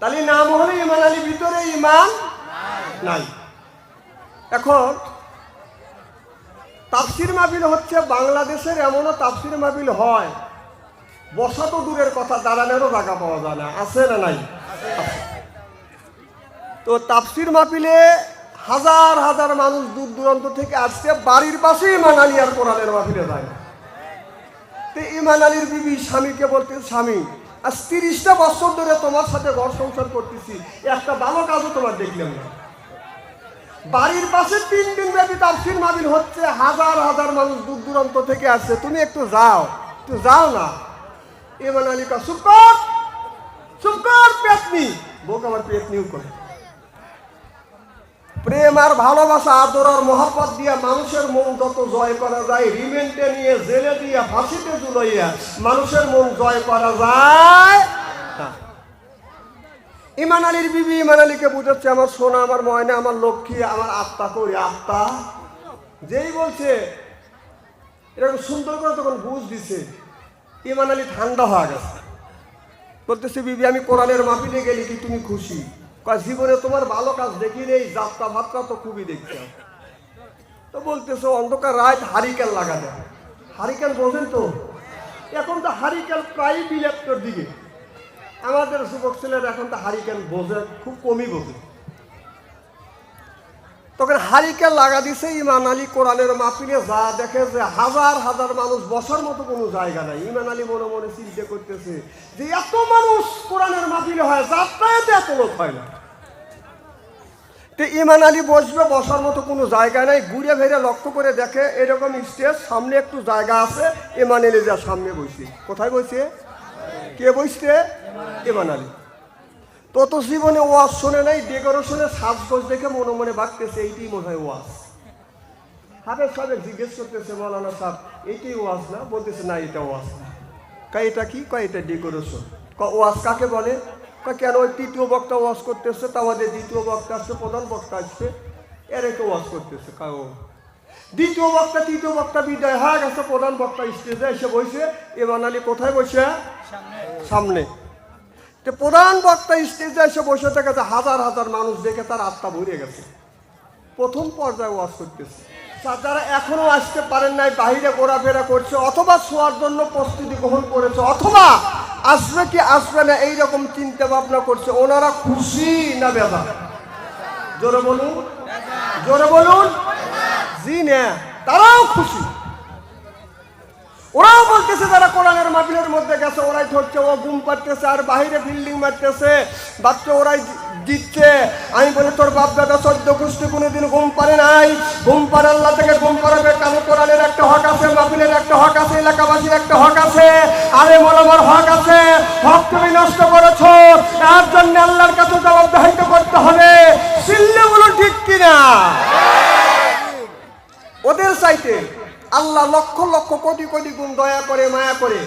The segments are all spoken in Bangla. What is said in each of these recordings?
তাহলে নাম হলে ইমান আলী, ভিতরে ইমান নাই। এখন তাফসির মাহফিল হচ্ছে বাংলাদেশের এমনও তাফসির মাহফিল হয়, বসা তো দূরের কথা, দাঁড়ানোরও জায়গা পাওয়া যায় না। আছে না নাই? তো তাফসির মাহফিলে হাজার হাজার মানুষ দূর দূরান্ত থেকে আসছে, বাড়ির পাশে ইমান আলী আর কোরআনের মাহফিলে যায় তো ইমান আলীর বিবি স্বামীকে বলতে, স্বামী আজ তিরিশটা বছর ধরে তোমার সাথে ঘর সংসার করতেছি। একটা ভালো কাজও তোমার দেখলাম না। বাড়ির পাশে তিন দিন ব্যাপী তাফসির মাহফিল হচ্ছে, হাজার হাজার মানুষ দূর দূরান্ত থেকে আসছে। তুমি একটু যাও একটু যাও না। ইমান আলী কা চুপ পেটনি বোক আমার পেতনিও করে প্রেম আর ভালোবাসা, আদর আর মহাপত দিয়া মানুষের মন যত জয় করা যায় রিমেন্টে নিয়ে জেলে দিয়া ফাঁসিতে ঝুলাইয়া মানুষের মন জয় করা যায়। ইমান আলীর বিবি ইমান আলীকে বুঝাচ্ছে, আমার সোনা, আমার ময়না, আমার লক্ষ্মী, আমার আত্মা করি আত্মা? যেই বলছে, এরকম সুন্দর করে তখন বুঝ দিছে, ইমান আলী ঠান্ডা হয়ে গেছে। বলতেছে, বিবি, আমি কোরআনের মাপিলে গেলি কি তুমি খুশি? জীবনে তোমার ভালো কাজ দেখি নেই যাত্রা মাত্রা তো খুবই দেখতে তো বলতেছো, অন্ধকার রাত হারিকেল লাগা যায় হারিকেল বোঝেন তো? এখন তো হারিকেল প্রায় বিলেপ্তর দিকে। আমাদের যুবক ছেলেরা এখন তো হারিকেল বোঝে, খুব কমই বোঝে। তখন হারিকেন লাগা দিছে ইমান আলী কোরআনের মাহফিলে, যা দেখে যে হাজার হাজার মানুষ বসার মতো কোনো জায়গা নাই। ইমান আলী মনে মনে চিন্তা করতেছে যে এত মানুষ কোরআনের মাহফিলে হয়, যাত্রায় এত লোক হয় না। তো ইমান আলী বসবে, বসার মতো কোনো জায়গা নাই, ঘুরে ফিরে লক্ষ্য করে দেখে এরকম স্টেজ সামনে একটু জায়গা আছে, ইমান আলী যা সামনে বসে। কোথায় বসে? কে বসছে ইমান আলী। তো তো জীবনে ওয়াজ শোনে নাই ডেকোরেশনের সাজগোজ দেখে মনে মনে ভাবতেছে, এইটাই মনে হয় ওয়াজ। হাফেজ সাহেব জিজ্ঞেস করতেছে, মৌলানা সাহেব, এইটাই ওয়াজ না? বলতেছে, না, এটা ওয়াজ না। কয়, এটা কি? কয়, এটা ডেকোরেশন ক ওয়াজ কাকে বলে? কয়, কেন ওই তৃতীয় বক্তা ওয়াজ করতেছে? তা আমাদের দ্বিতীয় বক্তা আসছে, প্রধান বক্তা আসছে। এর একটা ওয়াজ করতেছে কাউ দ্বিতীয় বক্তা, তৃতীয় বক্তা বিদায় হ্যাঁ গেছে, প্রধান বক্তা স্টেজে এসে বসে। এ বানালি কোথায় বসে? সামনে। তো প্রধান বক্তা স্টেজে এসে বসে থেকে যে হাজার হাজার মানুষ দেখে তার আত্মা ভরে গেছে। প্রথম পর্যায়ে ওয়াজ করতেছে। যারা এখনও আসতে পারেন নাই বাহিরে ঘোরাফেরা করছে, অথবা শোয়ার জন্য প্রস্তুতি গ্রহণ করেছে, অথবা আসবে কি আসবে না, এইরকম চিন্তা ভাবনা করছে, ওনারা খুশি না বেদা জোরে বলুন। জোরে বলুন। জি না, তারাও খুশি। ওরাও বলতেছে যারা কোরআনের মাহফিলের মধ্যে গেছে, ওরাই ধরছে, ও ঘুম পাড়তেছে, আর বাইরে বিল্ডিং মারতেছে। বাচ্চা ওরাই দিচ্ছে। আমি বলি, তোর বাপ দাদা চোদ্দ গোষ্ঠী কোনোদিন ঘুম পারে নাই। ঘুম পারে আল্লাহ থেকে ঘুম পাড়াবে। কারণ কোরআনের একটা হক আছে, মাহফিলের একটা হক আছে, এলাকাবাসীর একটা হক আছে। আরে মনোবর হক আছে। হক তুমি নষ্ট করেছ। তার জন্য আল্লাহর কাছে জবাবদাহিত করতে হবে। চিল্লে বলুন ঠিক কিনা? ওদের চাইতে আল্লাহ লক্ষ লক্ষ কোটি কোটি গুণ দয়া করে, মায়া করে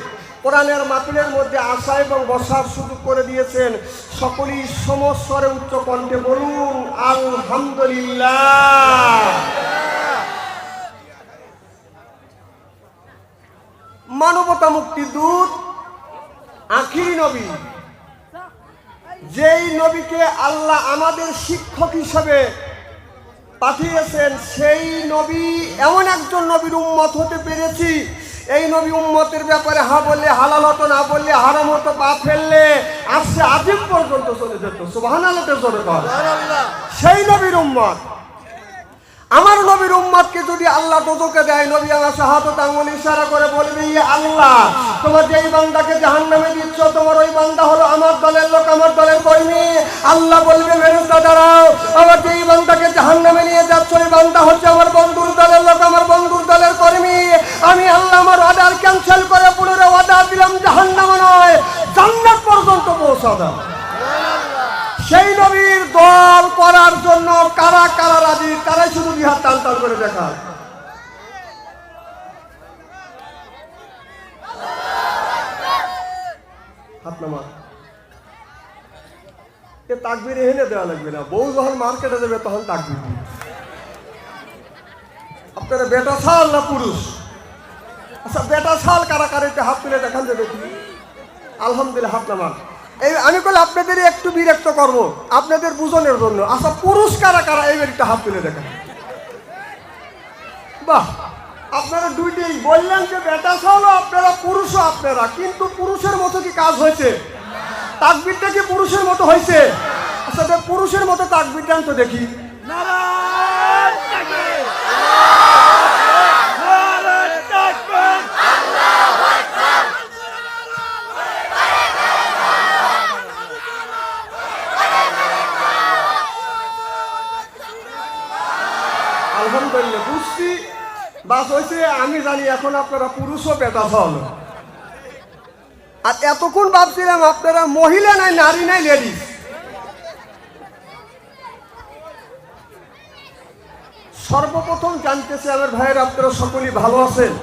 কোরআনের মাপিলের মধ্যে আসা এবং বসার সুযোগ করে দিয়েছেন। সকলেই সমস্বরে উচ্চ কণ্ঠে বলুন, আলহামদুলিল্লাহ। মানবতা মুক্তি দূত, আখিরি নবী। যেই নবীকে আল্লাহ আমাদের শিক্ষক হিসাবে পাঠিয়েছেন সেই নবী এমন একজন নবীর উম্মত হতে পেরেছি। এই নবী উম্মতের ব্যাপারে হা বললে হালাল হতো না বললে হারাম হতো পা ফেললে আসছে আজিম পর্যন্ত চলে যেত। সুবাহ সেই নবীর উম্মত। আমার নবীর উম্মতকে যদি আল্লাহ দোজকে দেয়, নবী আমার শাহাদত আঙ্গুল ইশারা করে বলবে ইয়ে আল্লাহ, তোমার যেই বান্দাকে জাহান্নামে দিচ্ছ, তোমার ওই বান্দা হলো আমার দলের লোক, আমার দলের কর্মী। আল্লাহ বলবে, ফেরেশতা, দাঁড়াও, আমার যেই বান্দাকে জাহান্নামে নিয়ে যাচ্ছ, ওই বান্দা হচ্ছে আমার বন্ধুর দলের লোক, আমার বন্ধুর দলের কর্মী। আমি আল্লাহ আমার অর্ডার ক্যান্সেল করে পুনরায় অর্ডার দিলাম, জাহান্নামে নয়, জান্নাত পর্যন্ত পৌঁছা দাও। করার জন্য কারা কারা রাজি, তারাই শুধু বিহার টান টান করে দেখা। নামা তাকবির এনে দেওয়া লাগবে না। বউ যখন মার্কেটে যাবে, তখন তাকবির দিবে। আপনারা বেটা ছাল না পুরুষ? আচ্ছা বেটা ছাল কারা কারা, একটু হাত তুলে দেখান যে দেখি। আলহামদুলিল্লাহ, হাত নামান। এই, আমি বলে আপনাদের একটু বিরক্ত করব, আপনাদের বুঝনের জন্য। আচ্ছা পুরুষ কারা কারা এই একটা হাত তুলে দেখেন। বাহ, আপনারা দুইটাই বললেন যে বেটা হলো আপনারা পুরুষও আপনারা, কিন্তু পুরুষের মতো কি কাজ হয়েছে? তাকবিরটা কি পুরুষের মতো হয়েছে? আচ্ছা পুরুষের মতো তাকবির দেন তো দেখি। নারায়ণ তাকবীর! আলহামদুলিল্লাহ বুঝছি বাস হয়েছে, আমি জানি এখন আপনারা পুরুষও বেটা হল আর এতক্ষণ ভাবছিলাম আপনারা মহিলা নাই, নারী নাই লেডিস সর্বপ্রথম জানতেছে, আমার ভাইয়ের আপনারা সকলেই ভালো আছেন।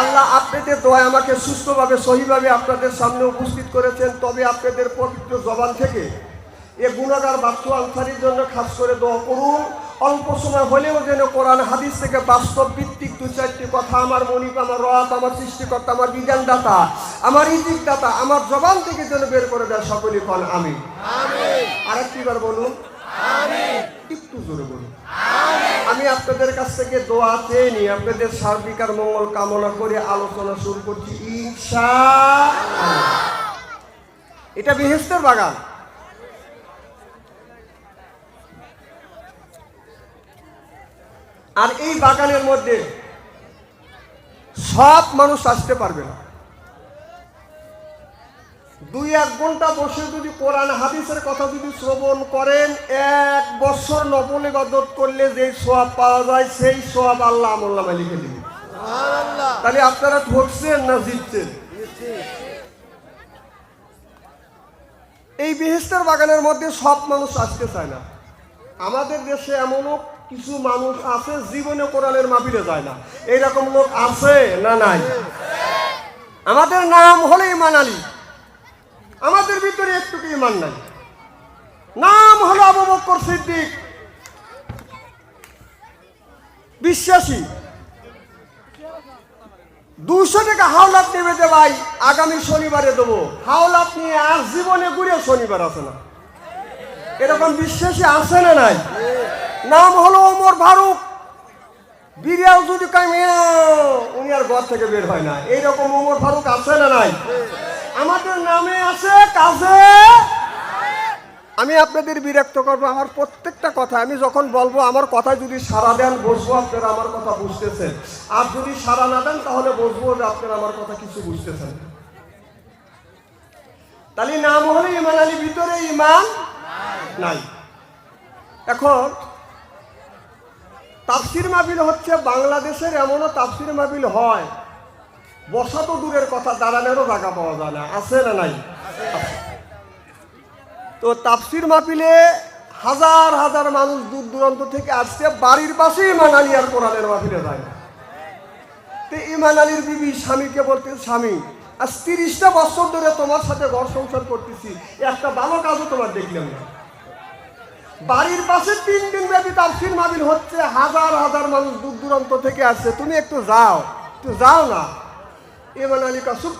আল্লাহ আপনাদের দোয়া আমাকে সুস্থভাবে, সহিভাবে আপনাদের সামনে উপস্থিত করেছেন। তবে আপনাদের পবিত্র জবান থেকে এ গুণাগার বাক্য আনসারির জন্য খাস করে দোয়া করুন। অল্প সময় হলেও যেন কোরআন হাদিস থেকে বাস্তব ভিত্তিক দু চারটি কথা আমার মনিক আমার রথ আমার সৃষ্টিকর্তা আমার বিজ্ঞানদাতা আমার ইতিকদাতা আমার জবান থেকে যেন বের করে দেয় সকলেই কন আমি আরেকটিবার বলুন। একটু জোরে বলুন। আমি আপনাদের কাছ থেকে দোয়া চেয়ে নিয়ে আপনাদের সার্বিক আর মঙ্গল কামনা করে আলোচনা শুরু করছি। আল্লাহ। এটা বেহেস্তের বাগান। আর এই বাগানের মধ্যে সব মানুষ আসতে পারবে না। দুই এক ঘণ্টা বসে যদি কোরআন হাদিসের কথা যদি শ্রবণ করেন এক বছর নবল ইবাদত করলে যে সোয়াব পাওয়া যায় সেই সোয়াব আল্লাহ আমল্লামা লিখে দিবে। তাহলে আপনারা ঠকছেন না জিতছেন? এই বেহেস্তের বাগানের মধ্যে সব মানুষ আসতে চায় না। আমাদের দেশে এমনও কিছু মানুষ আছে, জীবনে কোরআনের মাপিলে যায় না। এইরকম লোক আছে না নাই? আমাদের নাম হলো ইমান আলী। আমাদের ভিতরে একটুকু ইমান নাই। নাম হলো আবু বকর সিদ্দিক। বিশ্বাসী। দুশো টাকা হাওলাত যে ভাই, আগামী শনিবারে দেবো। হাওলাত নিয়ে আর জীবনে ঘুরে শনিবার আসে না। এরকম বিশ্বাসী আছে না নাই? নাম হলো ওমর ফারুক। বিরিয়াও যদি উনি আর ঘর থেকে বের হয় না। এইরকম ওমর ফারুক আছে না নাই? আমাদের নামে আছে, কাজে। আমি আপনাদের বিরক্ত করব, আমার প্রত্যেকটা কথা। আমি যখন বলব, আমার কথা যদি সারা দেন, বসবো, আপনারা আমার কথা বুঝতেছেন। আর যদি সারা না দেন, তাহলে বসবো যে আপনারা আমার কথা কিছু বুঝতেছেন। তাহলে নাম হলে ইমান আলী ভিতরে ইমান নাই। এখন, তাফসির মাহবিল হচ্ছে বাংলাদেশের এমনও তাফসির মাহবিল হয়, বসা তো দূরের কথা, দাঁড়ানোরও জায়গা পাওয়া যায় না। আছে না নাই? তো তাফসির মাহফিলে হাজার হাজার মানুষ দূর দূরান্ত থেকে আসছে, বাড়ির পাশে ইমান আলী আর কোরআনের মাহফিলে যায় তো ইমান আলীর বিবি স্বামীকে বলতে স্বামী আজ তিরিশটা বছর ধরে তোমার সাথে ঘর সংসার করতেছি। একটা ভালো কাজও তোমার দেখলাম না। বাড়ির পাশে তিন দিন ব্যাপী তাফসির মাহফিল হচ্ছে, হাজার হাজার মানুষ দূর দূরান্ত থেকে আসছে। তুমি একটু যাও একটু যাও না। এমন আলিকা চুপ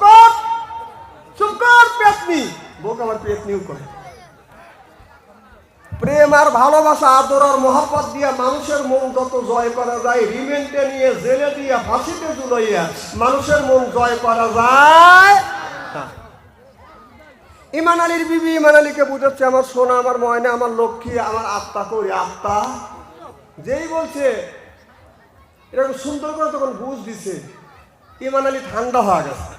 কর পেতনি। বোক আমার পেতনিও করে প্রেম আর ভালোবাসা, আদর আর মহাপত দিয়া মানুষের মন যত জয় করা যায় রিমেন্টে নিয়ে জেলে দিয়া ফাঁসিতে ঝুলাইয়া মানুষের মন জয় করা যায়। ইমান আলীর বিবি ইমান আলীকে বুঝাচ্ছে, আমার সোনা, আমার ময়না, আমার লক্ষ্মী, আমার আত্মা করি আত্মা? যেই বলছে, এরকম সুন্দর করে তখন বুঝ দিছে, ইমান আলী ঠান্ডা হয়ে গেছে।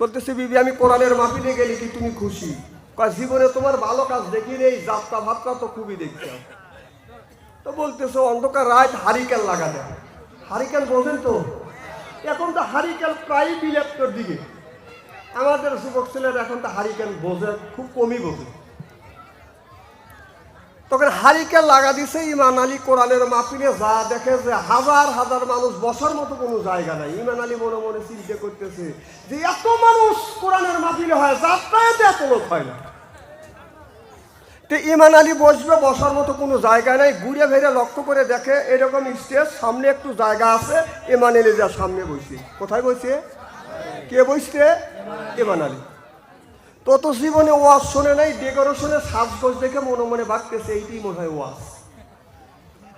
বলতেছে, বিবি, আমি কোরআনের মাপিলে গেলি কি তুমি খুশি? জীবনে তোমার ভালো কাজ দেখি রে এই যাত্রা মাত্রা তো খুবই দেখতে তো বলতেছে, অন্ধকার রাত লাগা দেয় হারিকেন বোঝেন তো? এখন তো হারিকেন প্রায় বিলেপ্তর দিকে। আমাদের যুবক ছেলেরা এখন তো হারিকেন বোঝে, খুব কমই বোঝে। তখন হারিকেন লাগা দিছে ইমান আলী কোরআনের মাপিলে যা দেখে যে হাজার হাজার মানুষ বসার মতো কোনো জায়গা নাই। ইমান আলী মনে মনে চিন্তা করতেছে যে এত মানুষ কোরআনের মাপিলে হয়, যাত্রায় এত লোক হয় না। তো ইমান আলী বসবে, বসার মতো কোনো জায়গা নাই। ঘুরে ফিরে লক্ষ্য করে দেখে, এরকম স্টেজ সামনে একটু জায়গা আছে ইমান আলী যা সামনে বসে। কোথায় বসে? কে বসছে ইমান আলী। তত জীবনে ওয়াজ শোনে নাই ডেকোরেশনের সাজগোজ দেখে মনে মনে ভাবতেছে, এইটাই মনে হয় ওয়াজ।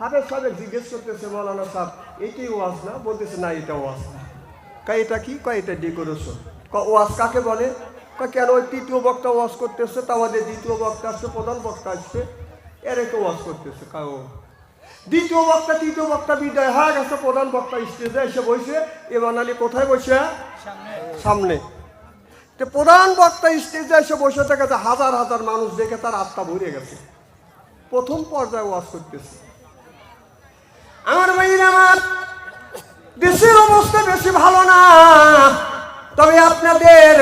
হাফেজ সাহেব জিজ্ঞেস করতেছে, মৌলানা সাহেব, এইটাই ওয়াজ না? বলতেছে, না, এটা ওয়াজ না। কয়, এটা কি? কয়, এটা ডেকোরেশন ক ওয়াজ কাকে বলে? কয় কেন ওই তৃতীয় বক্তা ওয়াশ করতেছে তা আমাদের দ্বিতীয় বক্তা আসছে, প্রধান বক্তা আসছে, এর একটা ওয়াজ করতেছে ও দ্বিতীয় বক্তা, তৃতীয় বক্তা বিদায় হ্যাঁ গেছে, প্রধান বক্তা স্টেজে এসে বসে এমান আলী কোথায় বসে? সামনে। তো প্রধান বক্তা স্টেজে এসে বসে থেকে যে হাজার হাজার মানুষ দেখে তার আত্মা ভরে গেছে। প্রথম পর্যায়ে ওয়াজ করতেছে। আমার ভাইরা আমার দেশের অবস্থা বেশি ভালো না। তবে আপনাদের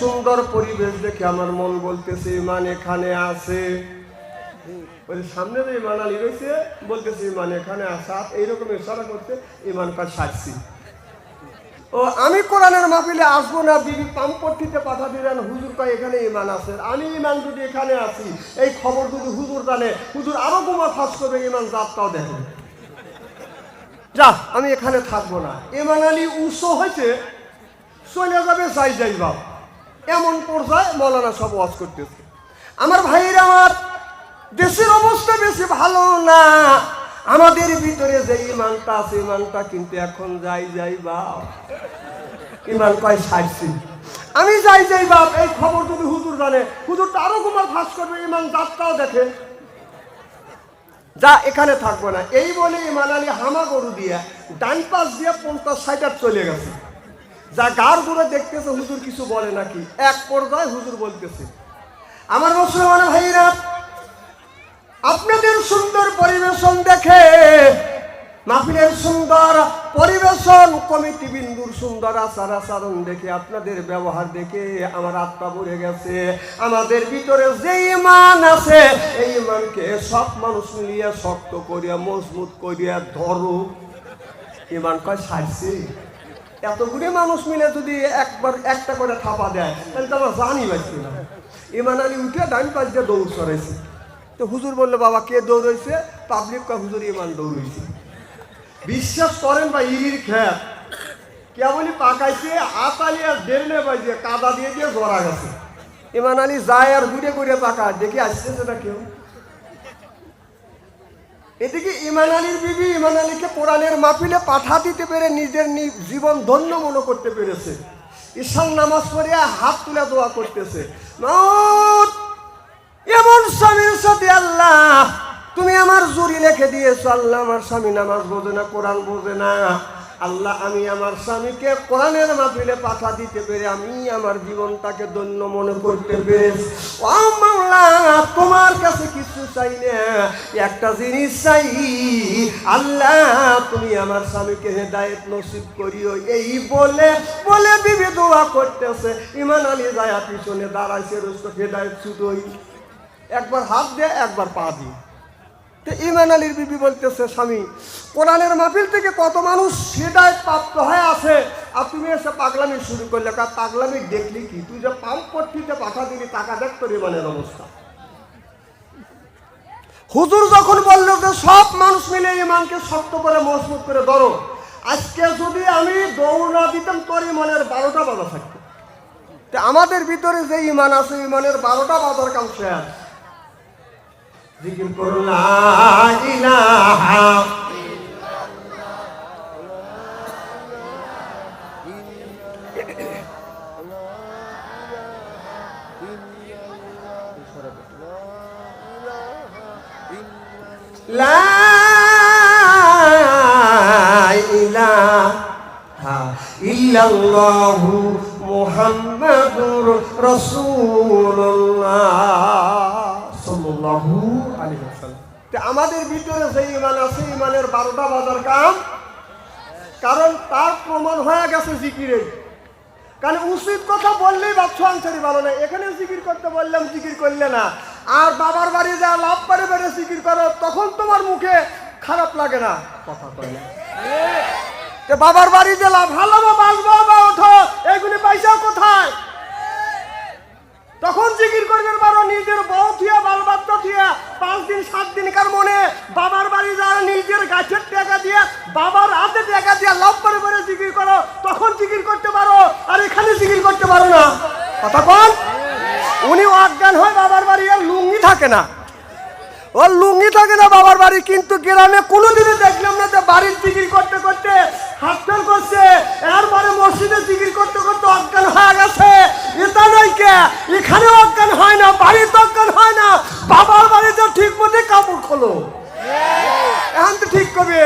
সুন্দর পরিবেশ দেখে আমার মন বলতেছে, ইমান এখানে আছে। ওই সামনে যে ইমান আলী রয়েছে, বলতেছে, ইমান এখানে আসা এইরকম ইশারা করতে ইমান কাজ সাজছি ও, আমি কোরআনের মাহফিলে আসব না, বিবি পাম্পট্টিতে পাঠা দিলেন, হুজুর কয় এখানে ইমান আছে? আমি ইমান যদি এখানে আছি, এই খবর যদি হুজুর জানে, হুজুর আরও গোমা ফাঁস করবে, ইমান জাতটাও দেখে যা, আমি এখানে থাকব না। ইমান আলী উৎস হয়েছে চলে যাবে, যাই যাই বাপ এমন পর্যায়ে মৌলানা সব ওয়াজ করতেছে। আমার ভাইয়ের আমার দেশের অবস্থা বেশি ভালো না। আমাদের ভিতরে যে ইমানটা আছে, ইমানটা কিন্তু এখন যাই যাই বাপ ইমান কয় সাইছি আমি যাই যাই বাপ এই খবর যদি হুজুর জানে, হুজুরটা আরও কুমার ফাঁস করবে, ইমান যাত্রাও দেখে। যা এখানে থাকব না। এই বলে ইমান আলী হামা গরু দিয়ে ডান পাশ দিয়ে পঞ্চাশ ষাটার চলে গেছে। যা গার ঘুরে দেখতেছে, হুজুর কিছু বলে নাকি? এক পর্যায়ে হুজুর বলতেছে, আমার মুসলমান ভাইরা, আপনাদের সুন্দর পরিবেশন দেখে, মাহফিলের সুন্দর পরিবেশন, কমিটি বিন্দুর সুন্দর আচার আচরণ দেখে, আপনাদের ব্যবহার দেখে আমার আত্মা ভরে গেছে। আমাদের ভিতরে যে ইমান আছে, এই ইমানকে সব মানুষ মিলিয়ে শক্ত করিয়া, মজবুত করিয়া ধরো ইমান কয়, সারছে। এতগুলি মানুষ মিলে যদি একবার একটা করে থাপা দেয়, তাহলে তো আমরা জানি পাচ্ছি না। ইমান আলী উঠে ডাইন পাশ দিয়ে দৌড় সরাইছে। তো হুজুর বলল, বাবা, কে দৌড়াইছে? পাবলিক কা হুজুর ইমান দৌড়াইছে। বিশ্বাস করেন বা ইরির খ্যাত কেবলই পাকাইছে আতালি আর দেড়নে বাজে কাদা দিয়ে দিয়ে জড়া গেছে। ইমান আলী যায় আর ঘুরে ঘুরে পাকা দেখে আসতেছে না কেউ। এদিকে ইমান আলীর বিবি ইমান আলীকে কোরআনের মাপিলে পাঠা দিতে পেরে নিজের জীবন ধন্য মনে করতে পেরেছে। ঈশান নামাজ পড়িয়া হাত তুলে দোয়া করতেছে। এমন স্বামীর সাথে আল্লাহ, তুমি আমার জুরি লেখে দিয়েছ, আল্লাহ আমার স্বামী নামাজ বোঝে না, কোরআন বোঝে না। আল্লাহ, আমি আমার স্বামীকে কোরআনের মাহফিলে পাঠা দিতে পেরে আমি আমার জীবনটাকে ধন্য মনে করতে পেরেছি ও মাওলা, তোমার কাছে কিছু চাই না, একটা জিনিস চাই। আল্লাহ, তুমি আমার স্বামীকে হেদায়েত নসিব করিও। এই বলে বলে বিবি দোয়া করতেছে। ইমান আলী যায় পিছনে দাঁড়াইছে রোজ হেদায়েত ছুটোই একবার হাত দিয়ে একবার পা দিয়ে তো ইমান আলীর বিবি বলতেছে, স্বামী, কোরআনের মাহফিল থেকে কত মানুষ সেটাই প্রাপ্ত হয়ে আছে? আর তুমি এসে পাগলামি শুরু করলে কার পাগলামি দেখলি কি? তুই যে পাম্প পট্টিতে পাঠা দিলি, টাকা দেখ তোর ইমানের অবস্থা। হুজুর যখন বলল যে, সব মানুষ মিলে ইমানকে শক্ত করে মজবুত করে ধরো, আজকে যদি আমি দৌড় না দিতাম, তোর ইমানের বারোটা বাজা থাকতো। আমাদের ভিতরে যে ইমান আছে, ইমানের বারোটা বাজার কাম শেষ। জিকির করো লা ইলাহা লা ইলাহা ইল্লাল্লাহু আমাদের ভিতরে যে ইমান আছে ইমানের বারোটা বাজার কাম। কারণ তার প্রমাণ হয়ে গেছে জিকিরে কারণ উচিত কথা বললেই বাচ্চা আনসারি ভালো না। এখানে জিকির করতে বললাম, জিকির করলে না। আর বাবার বাড়ি যা লাভ পারে বেড়ে জিকির করো, তখন তোমার মুখে খারাপ লাগে না। কথা কয় বাবার বাড়ি যে লাভ ভালো বা বাঁচবো বা ওঠো, এগুলি পয়সা কোথায়? তখন জিকির করবেন বারো, নিজের বউ থিয়া বাল বাচ্চা থিয়া, পাঁচ দিন, সাত দিন কার মনে? বাবার বাড়ি যারা নিজের গাছের টাকা দিয়া, বাবার হাতে টাকা দিয়া লাভ করে করে জিকির করো। তখন জিকির করতে পারো, আর এখানে জিকির করতে পারো না। কথা কন? উনি অজ্ঞান হয় বাবার বাড়ি আর লুঙ্গি থাকে না। ও লুঙ্গি থাকে না বাবার বাড়ি, কিন্তু গ্রামে কোনোদিনই দেখলাম না যে বাড়ির জিকির করতে করতে ফেল করছে। এরপরে মসজিদে জিকির করতে করতে অজ্ঞান হয়ে গেছে। এটা নয় কে এখানে অজ্ঞান হয় না, বাড়িতে অজ্ঞান হয় না। বাবার বাড়িতে ঠিক মতো কাপড় খোলো। এখন তো ঠিক করবে।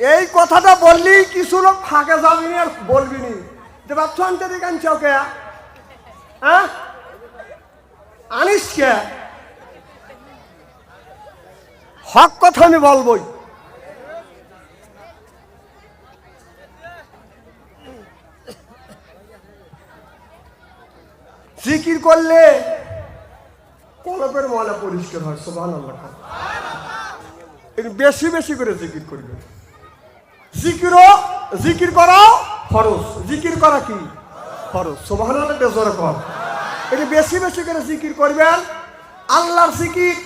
এই কথাটা বললি, কিছু লোক ফাঁকে যাবি আর বলবি নি। যে বাচ্চা আনতে দিকে আনছে ওকে। হ্যাঁ? আনিস কে হক কথা আমি বলবই। জিকির করলে কলপের ময়লা পরিষ্কার হয় সোভান বেশি বেশি করে জিকির করবে। জিকিরও, জিকির করাও ফরজ। জিকির করা কি? ফরজ। সোভান জোরে কর। একটু বেশি বেশি করে জিকির করবেন, আল্লাহর জিকির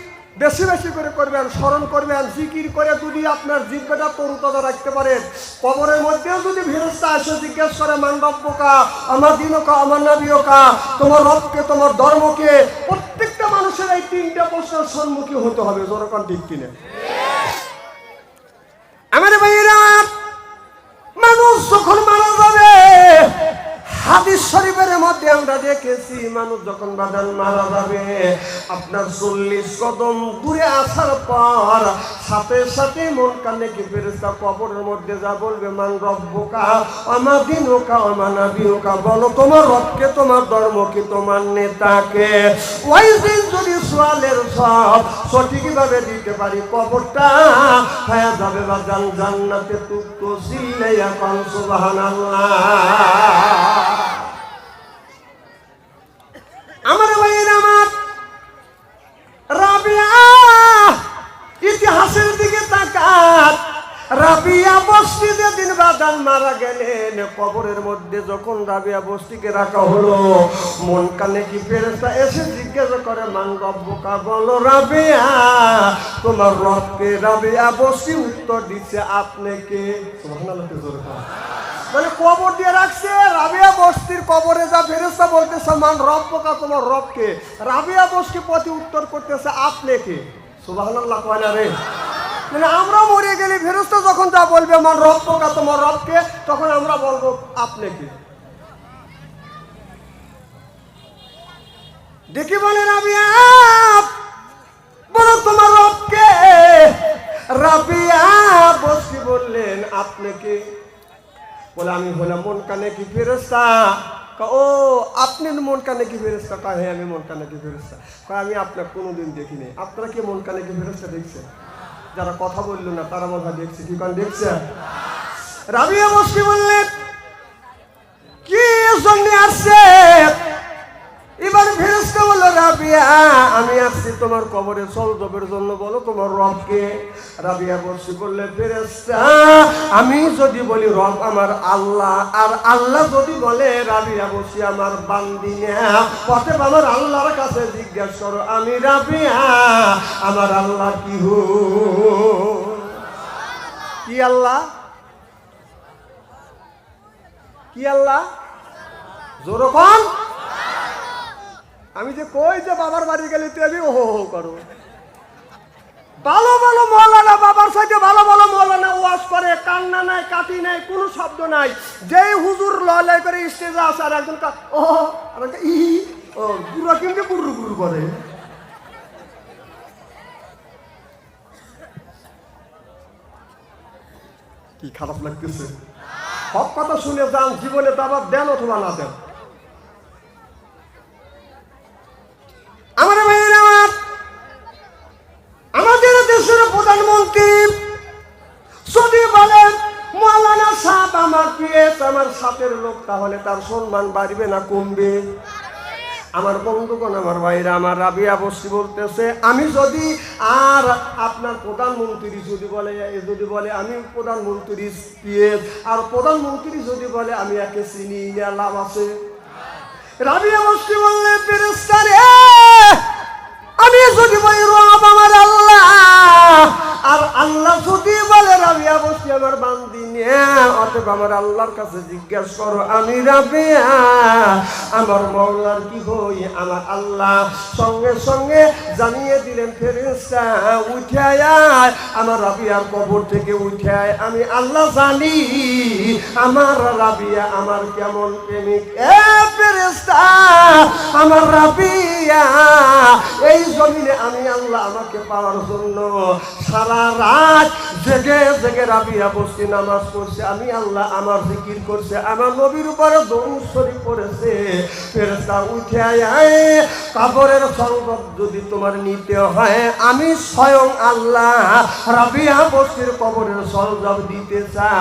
বেশি বেশি করে করবেন, স্মরণ করবেন, জিকির করে যদি আপনার জিজ্ঞাসা তরুতাজা রাখতে পারেন, কবরের মধ্যেও যদি ফেরস্তা এসে জিজ্ঞেস করে মান রব্বকা আমার দিনকা, আমার নাবিয়কা, তোমার রবকে, তোমার ধর্মকে? প্রত্যেকটা মানুষের এই তিনটা প্রশ্নের সম্মুখীন হতে হবে জনগণ ঠিক কিনে? আমার ভাইয়েরা, মানুষ যখন মারা যাবে, হাদিস শরীফের মধ্যে আমরা দেখেছি, মানুষ যখন বাদান মারা যাবে, আপনার চল্লিশ কদম দূরে আসার পর সাথে সাথে মন কানে কি ফেরেস্তা কবরের মধ্যে যা বলবে, মান রব্বকা আমার দিনকা আমার নাবিয়কা বলো, তোমার রবকে, তোমার ধর্মকে, তোমার নেতাকে। ওই দিন যদি সোয়ালের সব সঠিকভাবে দিতে পারি, কবরটা হয়ে যাবে বা জান জান্নাতে তুক্ত সিল্লে এখন সুবহানাল্লাহ। আমার ভাইয়ের আমার। রাবিয়া, ইতিহাসের দিকে তাকাত রাবিয়া বস্তি যেদিন বাদান মারা গেলেন। কবরের মধ্যে যখন রাবিয়া বস্তিকে রাখা হলো, মন কানে কি ফেরেস্তা এসে জিজ্ঞেস করে রব্বকা বলো, রাবিয়া, তোমার রবকে রাবিয়া বস্তি উত্তর দিচ্ছে আপনি কে? সুবহানাল্লাহ জোরে কর। মানে কবর দিয়ে রাখছে, রাবিয়া বস্তির কবরে যা ফেরেস্তা বলতেছে মান রব পোকা তোমার রবকে। রাবিয়া বস্তি প্রতি উত্তর করতেছে আপনি কে সুবহানাল্লাহ রে? মানে আমরা মরে গেলে ফেরেস্তা যখন যা বলবে মান রব পোকা তোমার রবকে, তখন আমরা বলব আপনি কে দেখি বলে রাবিয়া, বলো তোমার রবকে। রাবিয়া বস্তি বললেন আপনি কে বলে, আমি হলাম মন কানে কি ফেরস্তা ও, আপনি মন কানে কি ফেরস্তা কয় হ্যাঁ আমি মন কানে কি ফেরস্তা কয়, আমি আপনার কোনোদিন দেখিনি। আপনারা কি মন কানে কি ফেরস্তা দেখছেন? যারা কথা বলল না, তারা মজা দেখছে। কি কারণ দেখছে রাবিয়া মুসকি বললেন, কি জন্য আসছে রাবিয়া, আমি আসছি তোমার কবরে। জন্য বলো, তোমার রবকে। রাবিয়া বললে ফেরেস্তা আমি যদি বলি, রব আমার আল্লাহ, আর আল্লাহ যদি বলে, রাবিয়া বসি আমার বান্দিনা অতএব আমার আল্লাহর কাছে জিজ্ঞেস করো, আমি রাবিয়া, আমার আল্লাহ কি হো? কি আল্লাহ? কি আল্লাহ? জোরকন আমি যে কই যে বাবার বাড়ি গেলে আমি ওহো হো করো। ভালো ভালো মৌলানা বাবার সাথে ভালো ভালো মৌলানা ওয়াজ করে, কান্না নাই, কাটি নাই, কোনো শব্দ নাই। যেই হুজুর লয় করে স্টেজে আসে আর একজন ও আর ই, ও গুরু কিন্তু গুরু গুরু করে। কি খারাপ লাগতেছে? সব কথা শুনে যান জীবনে তো আবার দেন অথবা না দেন আমার ভাইয়ের আমার আমাদের দেশের প্রধানমন্ত্রী যদি বলেন মৌলানা সাহেব আমার পিএস আমার সাথের লোক, তাহলে তার সম্মান বাড়বে না, কমবে। আমার বন্ধুগণ, আমার ভাইরা, আমার রাবিয়া বসি বলতেছে, আমি যদি আর আপনার প্রধানমন্ত্রী যদি বলে যদি বলে, আমি প্রধানমন্ত্রী পিএস আর প্রধানমন্ত্রী যদি বলে, আমি একে চিনি লাভ আছে? রাবিয়া বসি বললে আমি যদি বলি, রব আমার আমার আল্লাহর কাছে জিজ্ঞেস করো, আমি আমার মৌলার কি হই? আমার আল্লাহ সঙ্গে সঙ্গে জানিয়ে দিলেন ফেরেস্তা উঠে আমার রাবিয়ার কবর থেকে উঠে আমি আল্লাহ জানি, আমার রাবিয়া আমার কেমন প্রেমিক। এ ফেরেস্তা আমার রাবিয়া, এই জমিনে আমি আল্লাহ আমাকে পাওয়ার জন্য সারা রাত জেগে জেগে রাবিয়া বসে নামাজ পড়ছে, আমি আল্লাহ আমার জিকির করছে, আমার নবীর উপরে শরীফ পড়েছে। ফেরেস্তা উঠে আয়, কাবরের সংবাদ যদি তোমার নিতে হয়, আমি স্বয়ং আল্লাহ রাবিয়া বসির কবরের সরজব দিতে চাই।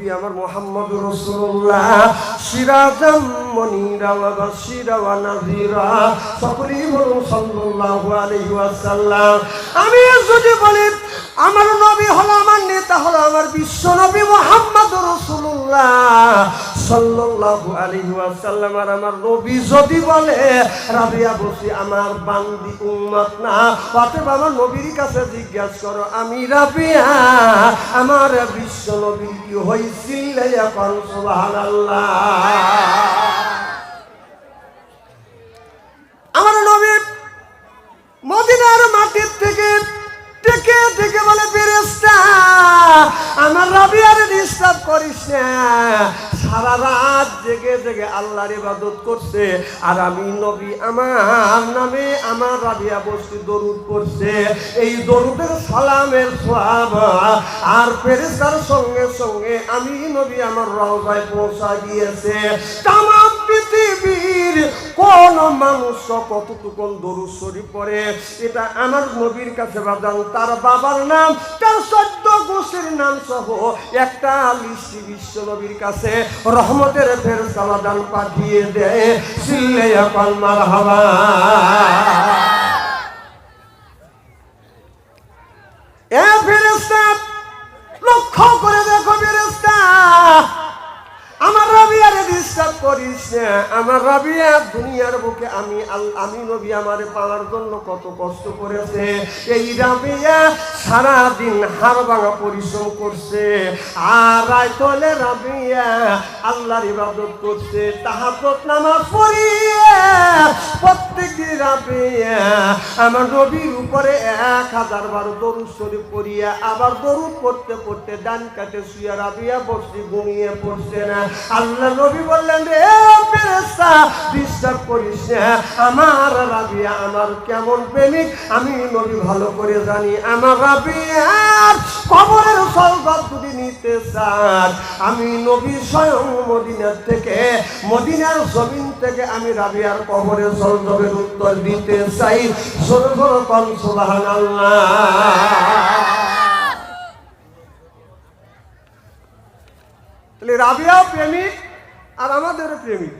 নবী আমার মোহাম্মদ রসুল্লাহ। সিরাজাম মনিরা ওয়া বাশিরা নাজিরা সকলেই বলুন সাল্লাল্লাহু আলাইহি ওয়াসাল্লাম। আমি যদি বলি, আমার নবী হলো আমার নেতা, হলো আমার বিশ্ব নবী মোহাম্মদ রসুল্লাহ। সাল্লাল্লাহু আলাইহি ওয়াসাল্লাম আর আমার নবী যদি বলে রাবিয়া বসি আমার বান্দি উম্মত না। অতএব আমার নবীর কাছে জিজ্ঞাসা করো, আমি রাবিয়া আমার বিশ্ব নবী কি হইছিল এখন? সুবহানাল্লাহ। আমার নবী মদিনার মাটির থেকে ডেকে ডেকে বলে ফেরেস্তা আমার রাবিয়ার ডিস্টার্ব করিস না। সারা রাত জেগে জেগে আল্লাহর ইবাদত করছে। আর আমি নবী, আমার নামে আমার রাবিয়া বসতি দরুদ পড়ছে। এই দরুদের সালামের সোয়াব আর ফেরেস্তার সঙ্গে সঙ্গে আমি নবী আমার রওজায় পৌঁছা গিয়েছে। তাম পৃথিবীর কোন মানুষ কতটুকু দরুদ শরীফ পড়ে, এটা আমার নবীর কাছে বাদান। তার বাবার নাম তার সদ্য গোষ্ঠীর নাম সহ একটা লিস্ট বিশ্ব নবীর কাছে রহমতের ফের সালাদান পাঠিয়ে দেয় পালমার হাওয়া। লক্ষ্য করে দেখো ফেরেস্তা আমার রাবিয়ারে ডিস্টার্ব করিস না, আমার রাবিয়া দুনিয়ার বুকে আমি আমি নবী আমার পাওয়ার জন্য কত কষ্ট করেছে। এই রাবিয়া সারা দিন হাড় ভাঙা পরিশ্রম করছে, আর রাইতলে রাবিয়া আল্লাহর ইবাদত করছে তাহাজত নামাজ পড়িয়ে প্রত্যেক রাবিয়া আমার নবীর উপরে এক হাজার বার দরুদ শরীফ পড়িয়া আবার দরুদ পড়তে পড়তে ডান কাটে শুয়ে রাবিয়া বসে ঘুমিয়ে পড়ছে না। আল্লাহ নবী বললেন, রে ফেরেশতা ডিস্টার্ব করিস না, আমার রাবিয়া আমার কেমন প্রেমিক, আমি নবী ভালো করে জানি, আমার রাবিয়ার কবরের সলগত যদি নিতে চান, আমি নবী স্বয়ং মদিনার থেকে, মদিনার জমিন থেকে আমি রাবিয়ার কবরের সলজবের উত্তর দিতে চাই। সর্বরকম সুবাহান তাহলে রাবিয়াও প্রেমিক আর আমাদেরও প্রেমিক।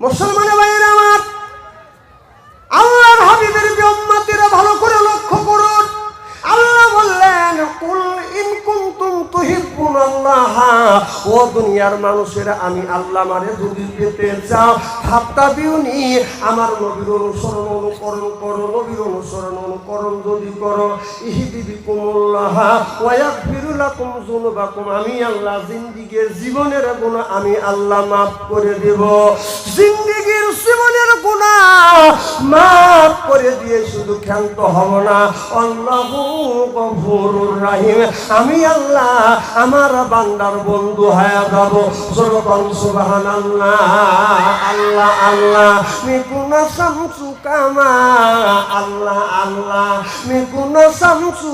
মুসলমানের ভাইয়ের আমার, আল্লাহর হাবিবের উম্মতিরা ভালো করে লক্ষ্য করুন। আল্লাহ বললেন, কুল ইন তুহিব্বুনাল্লাহ। ও দুনিয়ার মানুষেরা, আমি আল্লাহ মারে যদি পেতে চাও ভাবতা বিউনি আমার নবীর অনুসরণ অনুকরণ করো, নবীর অনুসরণ অনুকরণ যদি করো লাকুম যুনুবাকুম, আমি আল্লাহ জিন্দিগির জীবনের গুনাহ আমি আল্লাহ মাফ করে দেব। জিন্দিগির জীবনের গুনাহ মাফ করে দিয়ে শুধু ক্ষান্ত হব না। আল্লাহু রাহিম, আমি আল্লাহ আমার বান্দার বন্ধু হয়ে যাব। যখন সুবহানাল্লাহ, আল্লাহ আল্লাহ মিকুনা শামসু কামা, আল্লাহ আল্লাহ। মিকুনা শামসু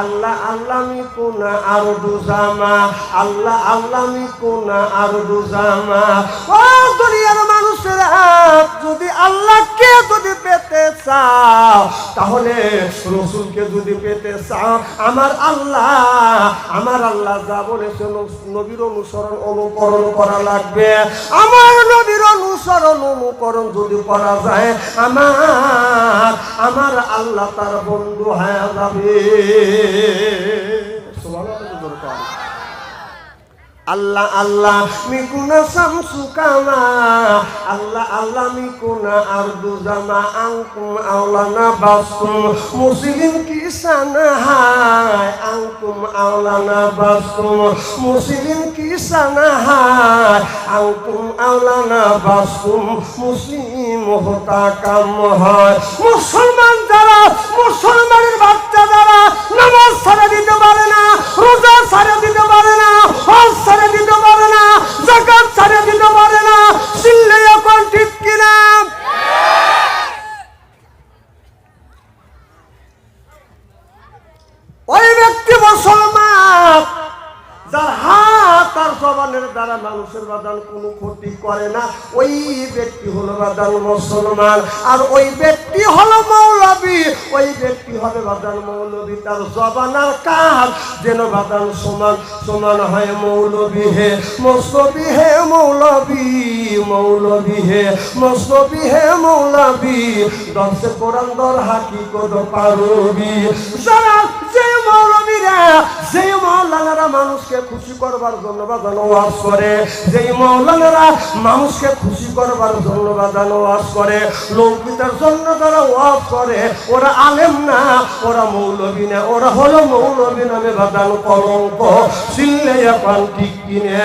আল্লাহ আল্লাহ মিকুনা আরদু জামা? আল্লাহ আল্লাহ মিকুনা আরদু জামা? ও দুনিয়ার যদি আল্লাহকে যদি পেতে চাও, তাহলে রসুলকে যদি পেতে চাও, আমার আল্লাহ আমার আল্লাহ যা বলেছে নব- নবীর অনুসরণ অনুকরণ করা লাগবে। আমার নবীর অনুসরণ অনুকরণ যদি করা যায় আমার আমার আল্লাহ তার বন্ধু হয়ে যাবে। আল্লাহ আল্লাহ, মিকুনা শামসু কামা আল্লাহ আল্লাহ, মিকুনা আরদু জামা আংকুম আওলানা বাসুম। মুসলিম কিসান হায় আংকুম আওলানা বাসুম। মুসলিম কিসান হায় আংকুম আওলানা বাসুম। মুসলিম হতা কাম হয়। মুসলমান যারা, মুসলমানের বাচ্চা যারা নামাজ ছাড়া দিতে পারে না, রোজা ছাড়া দিতে পারে না, হজ ছাড়া দিতে পারে না, জাকাত ছাড়া দিতে পারে না চিল্লাইয়া কোন ঠিক কিনা? জবানের দ্বারা মানুষের বাদান কোনো ক্ষতি করে না। ওই ব্যক্তি হলো বাদান মুসলমান। আর ওই ব্যক্তি হলো মৌলবী। ওই ব্যক্তি হবে বাদান মৌলবী। তার জবান আর কাজ যেন বাদান সমান সমান হয় মৌলবী হে। মৌলবী হে মৌলবী মৌলবী হে। মৌলবী হে মৌলবী। দশে কোরআন হাকি কদ পারবি? যারা মৌলবীরা যে মৌলানারা মানুষকে খুশি করবার জন্য বাজানো ওয়াজ করে, যেই মৌলানারা মানুষকে খুশি করবার জন্য বাজানো ওয়াজ করে লৌকিতার জন্য তারা ওয়াজ করে, ওরা আলেম না, ওরা মৌলবী না, ওরা হলো মৌলবী নামে বাজানো কলঙ্ক। চিল্লে এখন ঠিক কিনে,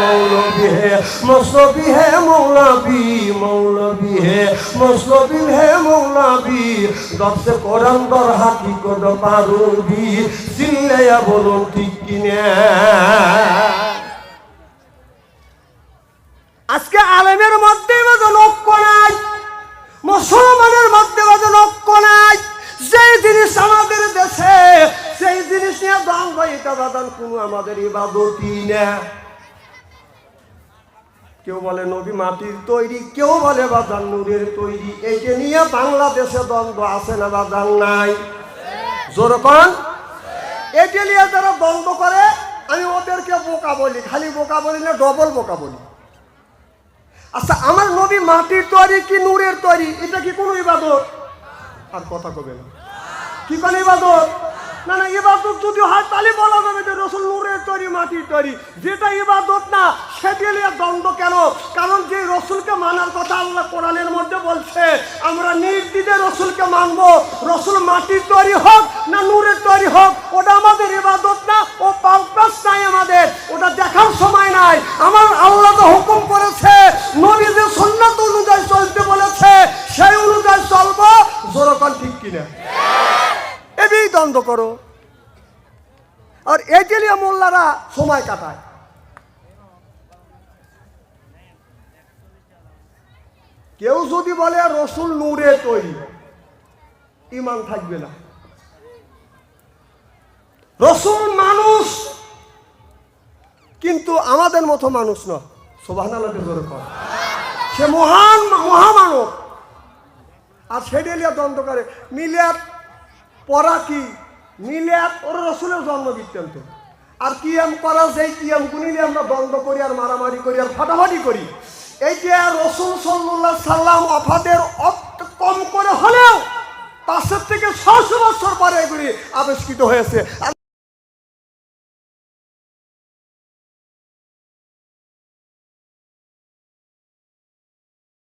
মৌলবী হে মৌলবী হে মৌলবী মৌলবী হে মৌলবী হে মৌলবী। দশে কোরআন দর হাকি কদ পারবি? চিল্লাইয়া বলুন, ঠিক কিনে? আজকে আলেমের মধ্যে ঐক্য নাই, মুসলমানের মধ্যে ঐক্য নাই। যেই জিনিস আমাদের দেশে, সেই জিনিস নিয়ে দ্বন্দ্ব এটা বাদান কোনো আমাদের ইবাদতই না। কেউ বলে নবী মাটির তৈরি, কেউ বলে বাজান নূরের তৈরি। এইটা নিয়ে বাংলাদেশে দ্বন্দ্ব আছে না বাজান নাই? যেরকম এইটা নিয়ে যারা দ্বন্দ্ব করে, আমি ওদেরকে বোকা বলি, খালি বোকা বলি না ডবল বোকা বলি। আচ্ছা আমার নবী মাটির তৈরি কি নূরের তৈরি? এটা কি কোনো ইবাদত? আর কথা কবে না। কি কোন ইবাদত? না না, ইবাদত যদি হয়, তাহলে বলা যাবে যে রসুল নূরের তৈরি মাটির তৈরি। যেটা ইবাদত না নিয়ে দ্বন্দ্ব কেন? কারণ যে রসুলকে মানার কথা আল্লাহ কোরআনের মধ্যে বলছে, আমরা নির্দিদে রসুলকে মানব। রসুল মাটির তৈরি হোক না নূরের তৈরি হোক, ওটা আমাদের ইবাদত না, ও পাল্টাস নাই আমাদের। ওটা দেখার সময় নাই। আমার আল্লাহ তো হুকুম করেছে, নবী যে সন্ন্যত অনুযায়ী চলতে বলেছে, সেই অনুযায়ী চলবো, জোরকান ঠিক কিনা? এটাই দ্বন্দ্ব করো। আর নিয়ে মোল্লারা সময় কাটায়। কেউ যদি বলে রসুল নূরে তৈরি, ইমান থাকবে না। রসুল মানুষ, কিন্তু আমাদের মতো মানুষ নয়। সোভান সে মহান মহামানব। আর সেডেলিয়া দ্বন্দ্ব করে। মিলিয়াত পড়া কি? নিলে ওর রসুলের জন্ম বৃত্তান্ত। আর কি এম করা সেই কি এম গুনিলে আমরা দ্বন্দ্ব করি আর মারামারি করি আর ফাটাফাটি করি। এইটা রসুল সাল্লাহ সাল্লাম অফাদের কম করে হলেও তার থেকে ছশো বছর পরে এগুলি আবিষ্কৃত হয়েছে। আর